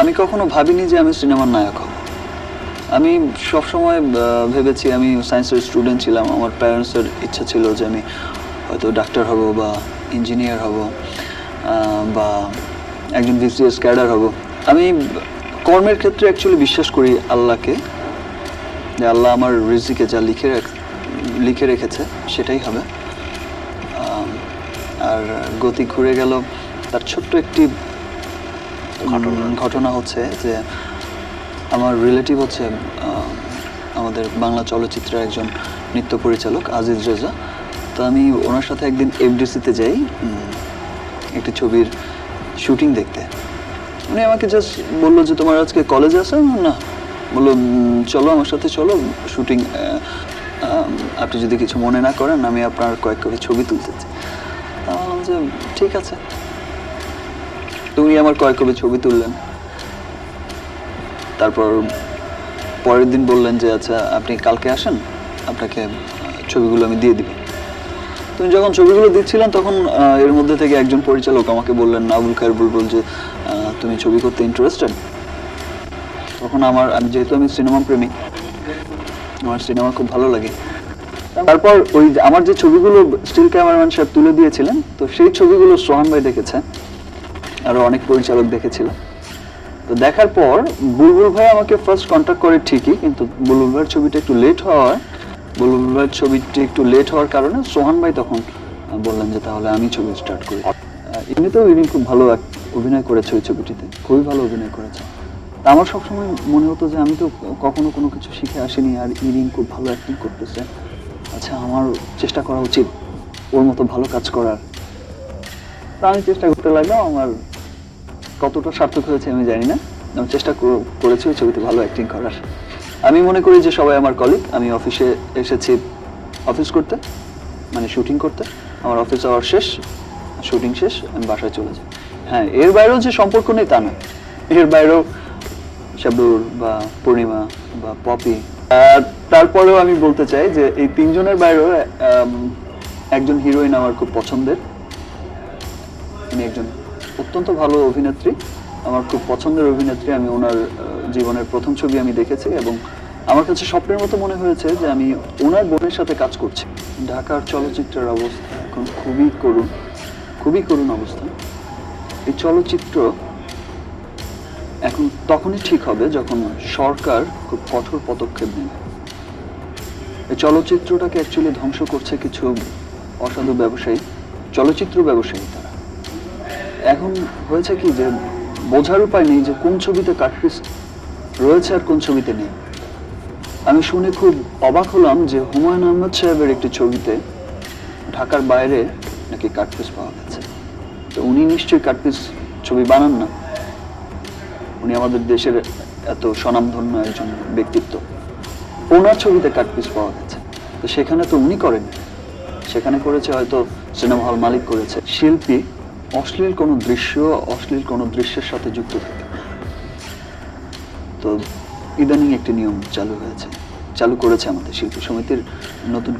আমি কখনো ভাবিনি যে আমি সিনেমার নায়ক হব। আমি সবসময় ভেবেছি আমি সায়েন্সের স্টুডেন্ট ছিলাম। আমার প্যারেন্টসের ইচ্ছা ছিল যে আমি হয়তো ডাক্তার হব বা ইঞ্জিনিয়ার হব বা একজন বিসিএস ক্যাডার হব। আমি কর্মের ক্ষেত্রে অ্যাকচুয়ালি বিশ্বাস করি আল্লাহকে, যে আল্লাহ আমার রিজিকে যা লিখে লিখে রেখেছে সেটাই হবে। আর গতি ঘুরে গেল। তার ছোট্ট একটি ঘটনা হচ্ছে যে আমার রিলেটিভ হচ্ছে আমাদের বাংলা চলচ্চিত্রের একজন নৃত্য পরিচালক আজিজ রেজা। তো আমি ওনার সাথে একদিন এফডিসিতে যাই একটি ছবির শুটিং দেখতে। উনি আমাকে জাস্ট বলল যে তোমার আজকে কলেজে বললাম, না। বলল চলো আমার সাথে চলো শুটিং আপনি যদি কিছু মনে না করেন আমি আপনার কয়েক কয়েক ছবি তুলতে চাই। তা আমি বললাম যে ঠিক আছে। তো উনি আমার কয়েক কবি ছবি তুললেন। তারপর পরের দিন বললেন যে আচ্ছা আপনি কালকে আসেন, আপনাকে ছবিগুলো আমি দিয়ে দিব। তুমি যখন ছবিগুলো দিচ্ছিলেন, তখন এর মধ্যে থেকে একজন পরিচালক আমাকে বললেন, আবুল খায়ের বুলবুল যে তুমি ছবি করতে ইন্টারেস্টেড তখন আমার, আমি যেহেতু আমি সিনেমা প্রেমী, আমার সিনেমা খুব ভালো লাগে। তারপর ওই আমার যে ছবিগুলো স্টিল ক্যামেরাম্যান সাহেব তুলে দিয়েছিলেন, তো সেই ছবিগুলো সোহান ভাই দেখেছে। আরও অনেক পরিচালক দেখেছিল। তো দেখার পর বুলবুল ভাই আমাকে ফার্স্ট কন্ট্যাক্ট করে ঠিকই, কিন্তু বুলবুল ভাইয়ের ছবিটা একটু লেট হওয়ার বুলবুল ভাইয়ের ছবিটি একটু লেট হওয়ার কারণে সোহান ভাই তখন বললেন যে তাহলে আমি ছবি স্টার্ট করি। এমনিতেও ইরিন খুব ভালো অভিনয় করেছে ওই ছবিটিতে, খুবই ভালো অভিনয় করেছে। আমার সবসময় মনে হতো যে আমি তো কখনো কোনো কিছু শিখে আসিনি, আর ইরিন খুব ভালো অ্যাক্টিং করতেছে। আচ্ছা আমার চেষ্টা করা উচিত, ওর মতো ভালো কাজ করার। তা আমি চেষ্টা করতে লাগলাম, আমার কতটা সার্থক হয়েছে আমি জানি না। আমি চেষ্টা কর- করেছি ওই ছবিতে ভালো অ্যাক্টিং করার। আমি মনে করি যে সবাই আমার কলিগ আমি অফিসে এসেছি অফিস করতে মানে শুটিং করতে। আমার অফিস আওয়ার শেষ শুটিং শেষ, আমি বাসায় চলে যাই। হ্যাঁ এর বাইরেও যে সম্পর্ক নেই তা না এর বাইরেও শাবনুর বা পূর্ণিমা বা পপি। আর তারপরেও আমি বলতে চাই যে এই তিনজনের বাইরেও একজন হিরোইন আমার খুব পছন্দের। তিনি একজন অত্যন্ত ভালো অভিনেত্রী। আমার খুব পছন্দের অভিনেত্রী। আমি ওনার জীবনের প্রথম ছবি আমি দেখেছি এবং আমার কাছে স্বপ্নের মতো মনে হয়েছে যে আমি ওনার বোনের সাথে কাজ করছি। ঢাকার চলচ্চিত্রের অবস্থা এখন খুবই করুণ খুবই করুণ অবস্থা। এই চলচ্চিত্র এখন তখনই ঠিক হবে যখন সরকার খুব কঠোর পদক্ষেপ নেবে। এই চলচ্চিত্রটাকে অ্যাকচুয়ালি ধ্বংস করছে কিছু অসাধু ব্যবসায়ী, চলচ্চিত্র ব্যবসায়ী এখন হয়েছে কি যে বোঝার উপায় নেই যে কোন ছবিতে কাটপিস রয়েছে আর কোন ছবিতে নেই। আমি শুনে খুব অবাক হলাম যে হুমায়ুন আহমদ সাহেবের একটি ছবিতে ঢাকার বাইরে নাকি কাটপিস পাওয়া গেছে। তো উনি নিশ্চয়ই কাটপিস ছবি বানান না। উনি আমাদের দেশের এত স্বনামধন্য একজন ব্যক্তিত্ব। ওনার ছবিতে কাটপিস পাওয়া গেছে। তো সেখানে তো উনি করেন। সেখানে করেছে হয়তো সিনেমা হল মালিক করেছে। শিল্পী অশ্লীল কোনো দৃশ্য, অশ্লীল কোনো দৃশ্যের সাথে যুক্ত থাকে। তো ইদানিং একটি নিয়ম চালু হয়েছে, চালু করেছে আমাদের শিল্প সমিতির নতুন